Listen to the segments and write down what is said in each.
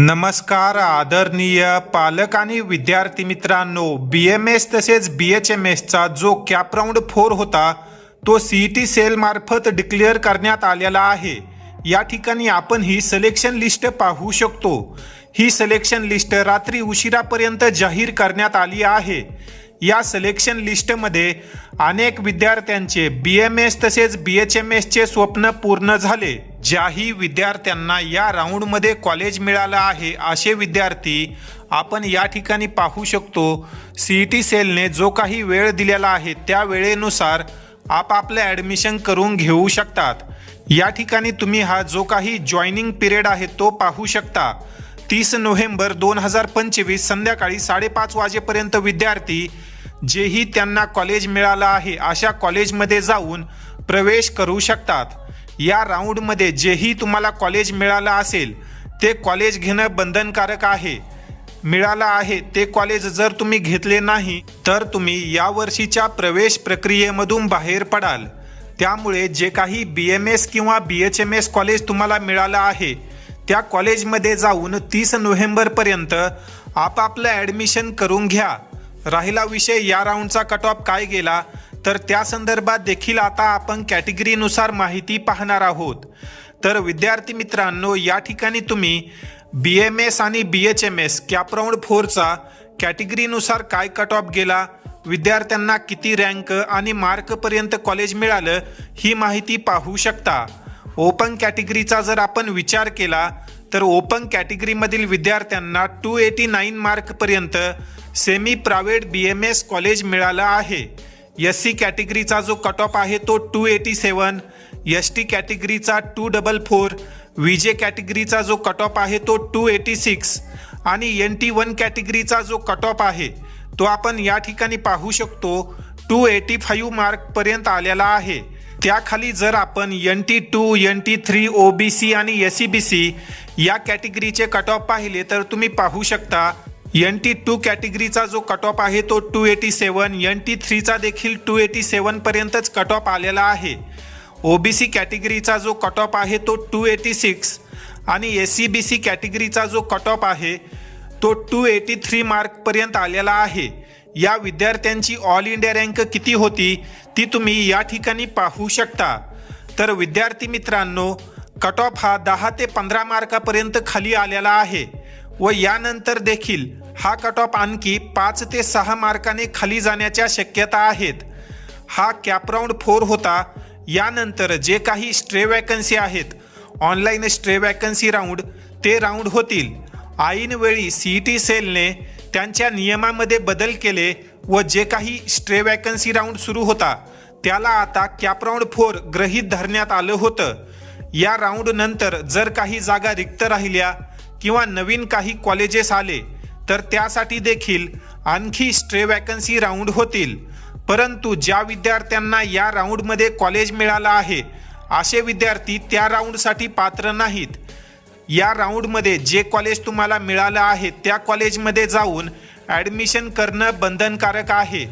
नमस्कार आदरणीय पालक आणि विद्यार्थी मित्रांनो. बी एम एस तसेच बी एच एम एसचा जो कॅप राऊंड फोर होता तो सी ई टी सेलमार्फत डिक्लेअर करण्यात आलेला आहे. या ठिकाणी आपण ही सिलेक्शन लिस्ट पाहू शकतो. ही सिलेक्शन लिस्ट रात्री उशिरापर्यंत जाहीर करण्यात आली आहे. या सिलेक्शन लिस्टमध्ये अनेक विद्यार्थ्यांचे बी एम एस तसेच बी एच एम एसचे स्वप्न पूर्ण झाले. ज्याही विद्यार्थ्यांना या राऊंडमध्ये कॉलेज मिळालं आहे असे विद्यार्थी आपण या ठिकाणी पाहू शकतो. सी ई टी सेलने जो काही वेळ दिलेला आहे त्या वेळेनुसार आपापले ॲडमिशन करून घेऊ शकतात. या ठिकाणी तुम्ही हा जो काही जॉईनिंग पिरियड आहे तो पाहू शकता. तीस नोव्हेंबर दोन हजार पंचवीस संध्याकाळी साडेपाच वाजेपर्यंत विद्यार्थी जेही त्यांना कॉलेज मिळालं आहे अशा कॉलेजमध्ये जाऊन प्रवेश करू शकतात. या राऊंडमध्ये जेही तुम्हाला कॉलेज मिळालं असेल ते कॉलेज घेणं बंधनकारक आहे. मिळालं आहे ते कॉलेज जर तुम्ही घेतले नाही तर तुम्ही यावर्षीच्या प्रवेश प्रक्रियेमधून बाहेर पडाल. त्यामुळे जे काही बी एम एस किंवा B H M S college तुम्हाला मिळालं आहे त्या कॉलेजमध्ये जाऊन तीस नोव्हेंबरपर्यंत आपापलं ॲडमिशन करून घ्या. राहिला विषय या राऊंडचा कट ऑफ काय गेला तर त्या संदर्भात देखील आता आपण कॅटेगरीनुसार माहिती पाहणार आहोत. तर विद्यार्थी मित्रांनो या ठिकाणी तुम्ही बी एम एस आणि B H M S CAP round फोरचा कॅटेगरीनुसार काय कट ऑफ गेला विद्यार्थ्यांना किती रँक आणि मार्कपर्यंत कॉलेज मिळालं ही माहिती पाहू शकता. ओपन कॅटेगरीचा जर आपण विचार केला तर ओपन कॅटेगरीमधील विद्यार्थ्यांना two eighty nine मार्कपर्यंत semi private B M S college मिळालं आहे. एस सी कॅटेगरीचा जो कट ऑफ आहे तो two eighty seven S T कॅटेगरीचा two double four V J कॅटेगरीचा जो कट ऑफ आहे तो टू एटी सिक्स आणि एन टी वन कॅटेगरीचा जो कट ऑफ आहे तो आपण या ठिकाणी पाहू शकतो टू एटी फाईव्ह मार्कपर्यंत आलेला आहे. त्याखाली जर आपण N T two N T three O B C आणि एस सी बी सी या कॅटेगरीचे कट ऑफ पाहिले तर तुम्ही पाहू शकता एन टी टू कॅटेगरीचा जो कट ऑफ आहे तो two eighty seven N T थ्रीचा देखील टू एटी सेवनपर्यंतच कट ऑफ आलेला आहे. ओ बी सी कॅटेगरीचा जो कट ऑफ आहे तो टू एटी सिक्स आणि एस सी बी सी कॅटेगरीचा जो कट ऑफ आहे तो टू एटी थ्री मार्कपर्यंत आलेला आहे. या विद्यार्थ्यांची ऑल इंडिया रँक किती होती ती तुम्ही या ठिकाणी पाहू शकता. तर विद्यार्थी मित्रांनो कट ऑफ हा दहा ते पंधरा मार्कापर्यंत खाली आलेला आहे. व यानंतर देखील हा कट ऑफ आणखी पाच ते सहा मार्काने खाली जाण्याच्या शक्यता आहेत. हा कॅपराऊंड फोर होता. यानंतर जे काही स्ट्रे वॅकन्सी आहेत ऑनलाईन स्ट्रे वॅकन्सी राऊंड ते राऊंड होतील. ऐनवेळी सी ई टी सेलने त्यांच्या नियमामध्ये बदल केले व जे काही स्ट्रे वॅकन्सी राऊंड सुरू होता त्याला आता कॅपराऊंड फोर ग्रहीत धरण्यात आलं होतं. या राऊंड नंतर जर काही जागा रिक्त राहिल्या किंवा नवीन काही कॉलेजेस आले तर त्यासाठी देखील आणखी स्ट्रे वॅकन्सी राऊंड होतील. परंतु ज्या विद्यार्थ्यांना या राऊंडमध्ये कॉलेज मिळालं आहे असे विद्यार्थी त्या राऊंडसाठी पात्र नाहीत. या राऊंडमध्ये जे कॉलेज तुम्हाला मिळालं आहे त्या कॉलेजमध्ये जाऊन ॲडमिशन करणं बंधनकारक आहे.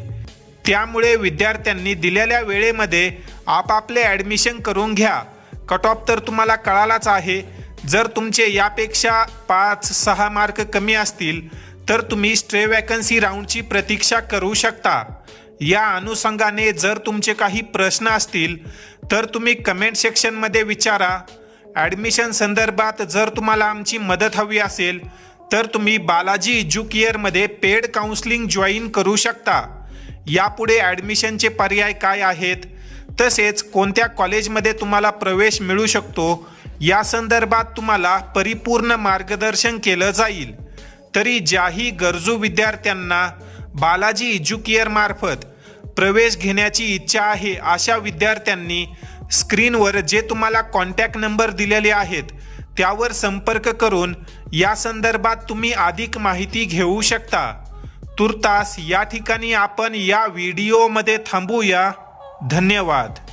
त्यामुळे विद्यार्थ्यांनी दिलेल्या वेळेमध्ये आपापले ॲडमिशन करून घ्या. कट ऑफ तर तुम्हाला कळालाच आहे जर तुमचे यापेक्षा पाच सहा मार्क कमी असतील तर तुम्ही स्ट्रे वॅकन्सी राऊंडची प्रतीक्षा करू शकता. या अनुषंगाने जर तुमचे काही प्रश्न असतील तर तुम्ही कमेंट सेक्शनमध्ये विचारा. ॲडमिशन संदर्भात जर तुम्हाला आमची मदत हवी असेल तर तुम्ही बालाजी एज्युकेअरमध्ये पेड काउन्सलिंग जॉईन करू शकता. यापुढे ॲडमिशनचे पर्याय काय आहेत? तसेच कोणत्या कॉलेजमध्ये तुम्हाला प्रवेश मिळू शकतो? या संदर्भात तुम्हाला परिपूर्ण मार्गदर्शन केलं जाईल. तरी ज्याही गरजू विद्यार्थ्यांना बालाजी एज्युकेअर मार्फत प्रवेश घेण्याची इच्छा आहे अशा विद्यार्थ्यांनी स्क्रीनवर जे तुम्हाला कॉन्टॅक्ट नंबर दिलेले आहेत त्यावर संपर्क करून या संदर्भात तुम्ही अधिक माहिती घेऊ शकता. तुर्तास या ठिकाणी आपण या व्हिडिओमध्ये थांबूया. धन्यवाद.